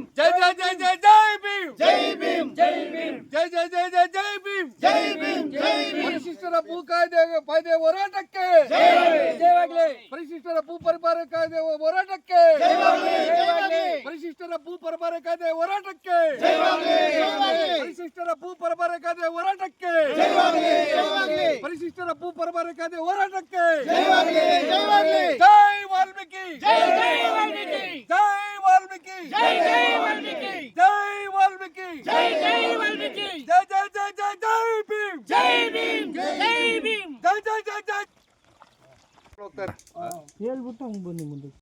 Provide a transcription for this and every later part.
ಭೀಮ್ ಜೈ ಜೈ ಜೈ ಜೈ ಜೈ ಭೀಮ್ ಜೈ ಭೀಮ್ ಜೈ ಭೀಮ್ ಜೈ ಜೈ ಜೈ ಜೈ ಜೈ ಭೀಮ್ ಜೈ ಭೀಮ್ ಜೈ ಭೀಮ್ ಪರಿಶಿಷ್ಟರ ಭೂ ಕಾಯ್ದೆ ಕಾಯ್ದೆ ಹೋರಾಟಕ್ಕೆ ಜಯವಾಗಲಿ ಪರಿಶಿಷ್ಟರ ಭೂ ಪರಿಪಾರ ಕಾಯ್ದೆ ಹೋರಾಟಕ್ಕೆ ಪರಿಶಿಷ್ಟರ ಭೂ ಪರಿಪಾರ ಕಾಯ್ದೆ ಹೋರಾಟಕ್ಕೆ ಪರಿಶಿಷ್ಟರ ಭೂ ಪರಿಪಾರ ಕಾಯ್ದೆ ಹೋರಾಟಕ್ಕೆ ಪರಿಶಿಷ್ಟರ ಭೂ ಪರಿಪಾರ ಕಾಯ್ದೆ ಹೋರಾಟಕ್ಕೆ ಜೈ ವಾಲ್ಮೀಕಿ ಜೈ ಜೈ ವಾಲ್ಮೀಕಿ ಜೈ ವಾಲ್ಮೀಕಿ. ಜೈ ಜೈ ವಾಲ್ಮೀಕಿ. ಜೈ ವಾಲ್ಮೀಕಿ. ಜೈ ಜೈ ವಾಲ್ಮೀಕಿ. ಜೈ ಜೈ ಜೈ ಜೈ ಜೈ ಭೀಮ್. ಜೈ ಭೀಮ್ ಜೈ ಭೀಮ್. ಜೈ ಜೈ ಜೈ ಜೈ.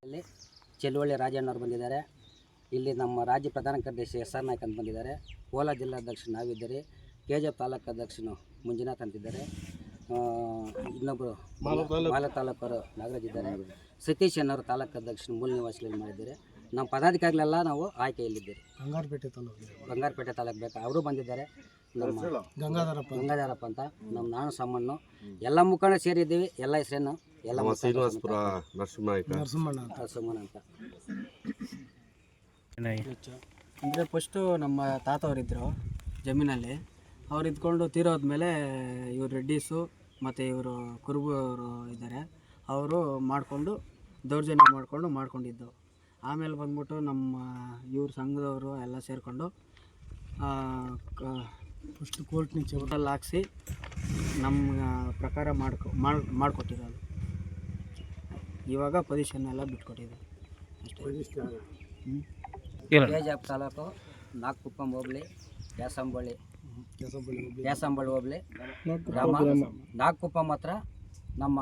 ಇಲ್ಲಿ ಚೆಲುವಳ್ಳಿ ರಾಜಣ್ಣವ್ರು ಬಂದಿದ್ದಾರೆ. ಇಲ್ಲಿ ನಮ್ಮ ರಾಜ್ಯ ಪ್ರಧಾನ ಕಾರ್ಯದರ್ಶಿ ಎಸ್ ಆರ್ ನಾಯ್ಕ ಅಂತ ಬಂದಿದ್ದಾರೆ. ಕೋಲಾರ ಜಿಲ್ಲಾಧ್ಯಕ್ಷ ನಾವಿದ್ದಾರೆ. ಕೆ ಜಿ ತಾಲೂಕು ಅಧ್ಯಕ್ಷನು ಮಂಜುನಾಥ್ ಅಂತಿದ್ದಾರೆ. ಇನ್ನೊಬ್ಬರು ಮಾಲ ತಾಲೂಕರು ನಾಗರಾಜ್ ಇದ್ದಾರೆ. ಸತೀಶ್ ಅನ್ನೋರು ತಾಲೂಕು ಅಧ್ಯಕ್ಷನು ಮೂಲ ನಿವಾಸಿಗಳು ಮಾಡಿದ್ದಾರೆ. ನಮ್ಮ ಪದಾಧಿಕಾರಿಗಳೆಲ್ಲ ನಾವು ಆಯ್ಕೆಯಲ್ಲಿದ್ದೀರಿ. ಬಂಗಾರಪೇಟೆ ತಾಲೂಕು ಗಂಗಾರಪೇಟೆ ತಾಲೂಕು ಬೇಕು? ಅವರು ಬಂದಿದ್ದಾರೆ. ನಮ್ಮ ಗಂಗಾಧರಪ್ಪ. ಗಂಗಾಧರಪ್ಪ ಅಂತ ನಮ್ಮ ನಾನು ಸಾಮಣ್ಣು. ಎಲ್ಲ ಮುಖಂಡ ಸೇರಿದ್ದೀವಿ ಎಲ್ಲ ಹೆಸರೇನು? ಎಲ್ಲ ಶ್ರೀನಿವಾಸಪುರ ನರಸಿಂಹಣ್ಣ ನರಸಿಂಹಣ್ಣ ಅಂತ. ಸುಮ್ಮನ ಅಂತ ಅಂದರೆ ಫಸ್ಟು ನಮ್ಮ ತಾತವರಿದ್ದರು ಜಮೀನಲ್ಲಿ. ಅವ್ರು ಇದ್ಕೊಂಡು ತೀರೋದ್ಮೇಲೆ ಇವ್ರು ರೆಡ್ಡೀಸು ಮತ್ತು ಇವರು ಕುರುಬು ಅವರು ಇದ್ದಾರೆ. ಅವರು ಮಾಡಿಕೊಂಡು ದೌರ್ಜನ್ಯ ಮಾಡಿಕೊಂಡು ಮಾಡ್ಕೊಂಡಿದ್ದು. ಆಮೇಲೆ ಬಂದ್ಬಿಟ್ಟು ನಮ್ಮ ಇವ್ರ ಸಂಘದವರು ಎಲ್ಲ ಸೇರಿಕೊಂಡು ಫಸ್ಟ್ ಕೋರ್ಟ್ ಚೌಟಲ್ಲಿ ಹೋಟೆಲ್ ಹಾಕ್ಸಿ ನಮ್ಮ ಪ್ರಕಾರ ಮಾಡ್ಕೊ ಮಾಡ್ ಮಾಡಿಕೊಟ್ಟಿರೋದು. ಇವಾಗ ಪೊಸಿಷನ್ ಎಲ್ಲ ಬಿಟ್ಕೊಟ್ಟಿದೆ ಅಷ್ಟೇ. ತಾಲೂಕು ನಾಗಕುಪ್ಪಂ ಹೋಬಳಿ ಹೋಗ್ಲಿ. ಕ್ಯಾಸಂಬಳ್ಳಿ ಹೋಬಳಿ. ಗ್ರಾಮ ನಾಗಕುಪ್ಪಂ ಹತ್ರ ನಮ್ಮ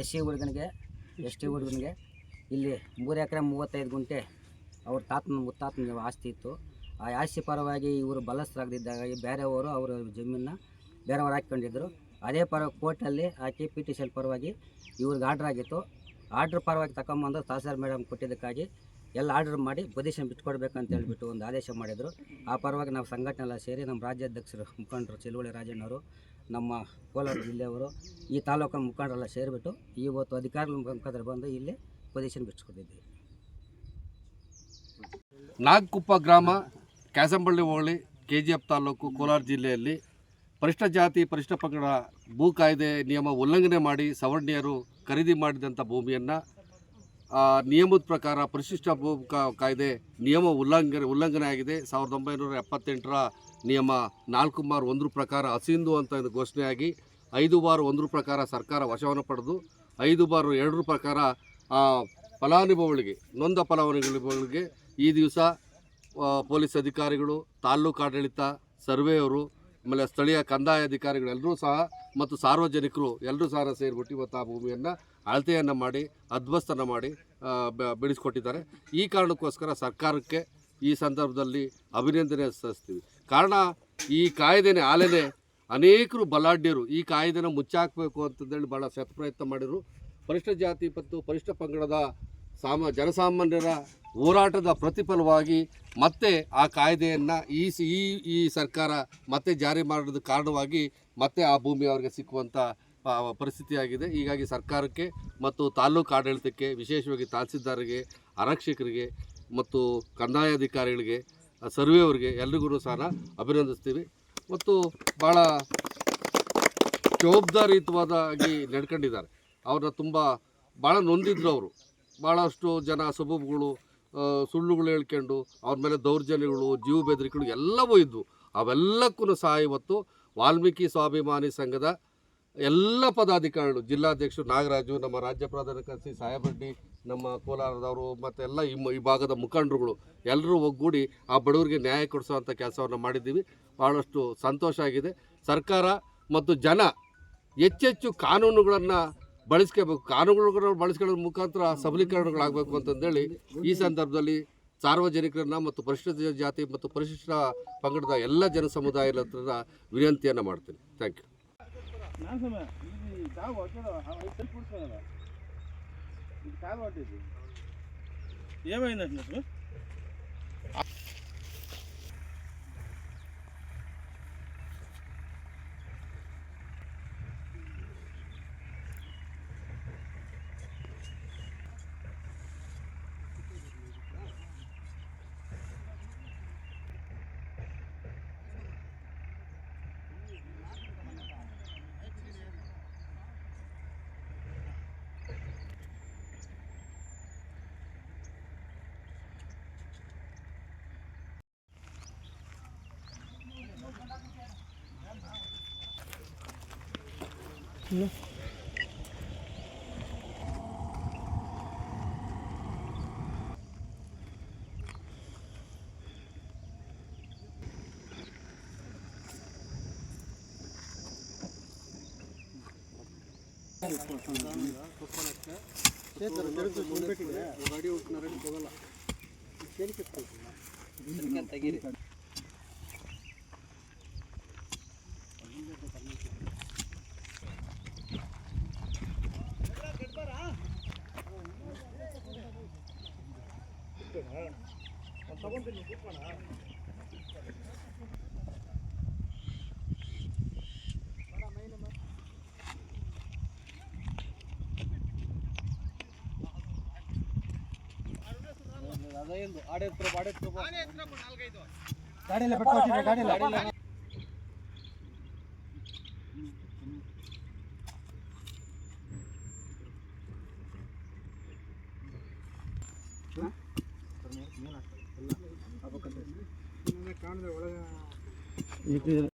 ಎಸ್ ಸಿ ಹುಡುಗನಿಗೆ ಎಸ್ ಟಿ ಹುಡುಗನಿಗೆ ಇಲ್ಲಿ ಮೂರು ಎಕರೆ ಮೂವತ್ತೈದು ಗುಂಟೆ ಅವ್ರ ತಾತನ ಮುತ್ತಾತನ ಆಸ್ತಿ ಇತ್ತು. ಆ ಆಸ್ತಿ ಪರವಾಗಿ ಇವರು ಬಲಸ್ಥರಾಗದಿದ್ದಾಗ ಬೇರೆಯವರು ಅವರ ಜಮೀನನ್ನ ಬೇರೆಯವರು ಹಾಕ್ಕೊಂಡಿದ್ದರು ಅದೇ ಪರ ಕೋರ್ಟಲ್ಲಿ ಹಾಕಿ ಪಿ ಟಿ ಪರವಾಗಿ ಇವ್ರಿಗೆ ಆರ್ಡ್ರ್ ಆಗಿತ್ತು. ಆರ್ಡ್ರ್ ಪರವಾಗಿ ತಗೊಂಬಂದು ತಹಸೀಲ್ ಮೇಡಮ್ ಕೊಟ್ಟಿದ್ದಕ್ಕಾಗಿ ಎಲ್ಲ ಆರ್ಡ್ರ್ ಮಾಡಿ ಪೊಸಿಷನ್ ಬಿಟ್ಕೊಡ್ಬೇಕಂತ ಹೇಳ್ಬಿಟ್ಟು ಒಂದು ಆದೇಶ ಮಾಡಿದರು. ಆ ಪರವಾಗಿ ನಾವು ಸಂಘಟನೆ ಎಲ್ಲ ಸೇರಿ ನಮ್ಮ ರಾಜ್ಯಾಧ್ಯಕ್ಷರು ಮುಖಂಡರು ಚಿಲುವಳಿ ರಾಜಣ್ಣವರು, ನಮ್ಮ ಕೋಲಾರ ಜಿಲ್ಲೆಯವರು, ಈ ತಾಲೂಕಿನ ಮುಖಂಡರೆಲ್ಲ ಸೇರಿಬಿಟ್ಟು ಇವತ್ತು ಅಧಿಕಾರಿಗಳ ಮುಖಾಂತರ ಬಂದು ಇಲ್ಲಿ ಪೊಸಿಷನ್ ಬಿಡಿಸ್ಕೊಟ್ಟಿದ್ದೀವಿ ನಾಗಕುಪ್ಪ ಗ್ರಾಮ, Kyasamballi Holi K G F taluk, Kolar ಜಿಲ್ಲೆಯಲ್ಲಿ ಪರಿಷ್ಠ ಜಾತಿ, ಪರಿಷ್ಠ ಪಂಗಡ, ಭೂ ಕಾಯ್ದೆ ನಿಯಮ ಉಲ್ಲಂಘನೆ ಮಾಡಿ ಸವರ್ಣೀಯರು ಖರೀದಿ ಮಾಡಿದಂಥ ಭೂಮಿಯನ್ನು ನಿಯಮದ ಪ್ರಕಾರ ಪರಿಶಿಷ್ಟ ಭೂ ಕಾಯ್ದೆ ನಿಯಮ ಉಲ್ಲಂಘನೆ ಉಲ್ಲಂಘನೆ ಆಗಿದೆ. ಸಾವಿರದ ಒಂಬೈನೂರ ಎಪ್ಪತ್ತೆಂಟರ ನಿಯಮ ನಾಲ್ಕು ಮಾರು ಒಂದ್ರ ಪ್ರಕಾರ ಹಸಿಂದು ಅಂತ ಘೋಷಣೆಯಾಗಿ, ಐದು ಬಾರು ಒಂದರ ಪ್ರಕಾರ ಸರ್ಕಾರ ವಶವನ್ನು ಪಡೆದು, ಐದು ಬಾರು ಎರಡರ ಪ್ರಕಾರ ಆ, ಫಲಾನುಭವಿಗಳಿಗೆ ನೊಂದ ಫಲಾನುಭವಿಗಳಿಗೆ ಈ ದಿವಸ ಪೊಲೀಸ್ ಅಧಿಕಾರಿಗಳು ತಾಲ್ಲೂಕು ಆಡಳಿತ ಸರ್ವೆಯವರು ಆಮೇಲೆ ಸ್ಥಳೀಯ ಕಂದಾಯ ಅಧಿಕಾರಿಗಳೆಲ್ಲರೂ ಸಹ ಮತ್ತು ಸಾರ್ವಜನಿಕರು ಎಲ್ಲರೂ ಸಹ ಸೇರಿಬಿಟ್ಟು ಇವತ್ತು ಆ ಭೂಮಿಯನ್ನು ಅಳತೆಯನ್ನು ಮಾಡಿ ಅಧ್ವಸ್ತನ ಮಾಡಿ ಬೆಳೆಸ್ಕೊಟ್ಟಿದ್ದಾರೆ ಈ ಕಾರಣಕ್ಕೋಸ್ಕರ ಸರ್ಕಾರಕ್ಕೆ ಈ ಸಂದರ್ಭದಲ್ಲಿ ಅಭಿನಂದನೆ ಸಲ್ಲಿಸ್ತೀವಿ. ಕಾರಣ ಈ ಕಾಯ್ದೆನೇ ಆಲೆನೆ ಅನೇಕರು ಬಲಾಢ್ಯರು ಈ ಕಾಯ್ದೆನ ಮುಚ್ಚಾಕಬೇಕು ಅಂತಂದೇಳಿ ಭಾಳ ಪ್ರಯತ್ನ ಮಾಡಿದರು. ಪರಿಷ್ಠ ಜಾತಿ ಮತ್ತು ಪರಿಷ್ಠ ಪಂಗಡದ ಸಾಮ, ಜನಸಾಮಾನ್ಯರ ಹೋರಾಟದ ಪ್ರತಿಫಲವಾಗಿ ಮತ್ತೆ ಆ ಕಾಯ್ದೆಯನ್ನು ಈ ಈ ಈ ಸರ್ಕಾರ ಮತ್ತೆ ಜಾರಿ ಮಾಡಿದ ಕಾರಣವಾಗಿ ಮತ್ತೆ ಆ ಭೂಮಿ ಅವರಿಗೆ ಸಿಕ್ಕುವಂಥ ಪರಿಸ್ಥಿತಿಯಾಗಿದೆ. ಹೀಗಾಗಿ ಸರ್ಕಾರಕ್ಕೆ ಮತ್ತು ತಾಲೂಕು ಆಡಳಿತಕ್ಕೆ, ವಿಶೇಷವಾಗಿ ತಹಸೀಲ್ದಾರ್ಗೆ, ಆರಕ್ಷಕರಿಗೆ ಮತ್ತು ಕಂದಾಯ ಅಧಿಕಾರಿಗಳಿಗೆ ಸರ್ವೇವರಿಗೆ ಎಲ್ರಿಗೂ ಸಹ ಅಭಿನಂದಿಸ್ತೀವಿ. ಮತ್ತು ಭಾಳ ಜವಾಬ್ದಾರಿಯುತವಾದಾಗಿ ನಡ್ಕೊಂಡಿದ್ದಾರೆ. ಅವ್ರನ್ನ ತುಂಬ ಭಾಳ ನೊಂದಿದ್ರು ಅವರು. ಭಾಳಷ್ಟು ಜನ ಸಬೂಬುಗಳು ಸುಳ್ಳುಗಳು ಹೇಳ್ಕೊಂಡು ಅವ್ರ ಮೇಲೆ ದೌರ್ಜನ್ಯಗಳು, ಜೀವ ಬೆದರಿಕೆಗಳು ಎಲ್ಲವೂ ಇದ್ವು. ಅವೆಲ್ಲಕ್ಕೂ ಸಹ ಇವತ್ತು ವಾಲ್ಮೀಕಿ ಸ್ವಾಭಿಮಾನಿ ಸಂಘದ ಎಲ್ಲ ಪದಾಧಿಕಾರಿಗಳು, ಜಿಲ್ಲಾಧ್ಯಕ್ಷರು ನಾಗರಾಜು, ನಮ್ಮ ರಾಜ್ಯ ಪ್ರಧಾನ ಕಾರ್ಯದರ್ಶಿ ಸಾಯಬಡ್ಡಿ ನಮ್ಮ ಕೋಲಾರದವರು ಮತ್ತು ಎಲ್ಲ ಈ ಈ ಭಾಗದ ಮುಖಂಡರುಗಳು ಎಲ್ಲರೂ ಒಗ್ಗೂಡಿ ಆ ಬಡವರಿಗೆ ನ್ಯಾಯ ಕೊಡಿಸುವಂಥ ಕೆಲಸವನ್ನು ಮಾಡಿದ್ದೀವಿ. ಭಾಳಷ್ಟು ಸಂತೋಷ ಆಗಿದೆ. ಸರ್ಕಾರ ಮತ್ತು ಜನ ಹೆಚ್ಚೆಚ್ಚು ಕಾನೂನುಗಳನ್ನು ಬಳಸ್ಕೋಬೇಕು ಕಾನೂನುಗಳನ್ನು ಬಳಸ್ಕೊಳ್ಳೋದ್ರ ಮುಖಾಂತರ ಸಬಲೀಕರಣಗಳಾಗಬೇಕು ಅಂತಂದೇಳಿ ಈ ಸಂದರ್ಭದಲ್ಲಿ ಸಾರ್ವಜನಿಕರನ್ನ ಮತ್ತು ಪರಿಶಿಷ್ಟ ಜಾತಿ ಮತ್ತು ಪರಿಶಿಷ್ಟ ಪಂಗಡದ ಎಲ್ಲ ಜನ ಸಮುದಾಯದ ಹತ್ರ ವಿನಂತಿಯನ್ನು ಮಾಡ್ತೀನಿ ಥ್ಯಾಂಕ್ ಯು ఏమైందంటున్నారు இன்னும் ಗಾಡಿ ಹೋಗ್ತಾರೆ ಹೋಗಲ್ಲ ಸೇರಿಕೆ ತೆಗೀರಿ ತಗೊಂತೀನಿ ಅದೇ ಆಡೇ ಆಡೇ ಗಾಡಿಯಲ್ಲ ಪಟ್ಟ ಗಾಡಿಯಲ್ಲ இது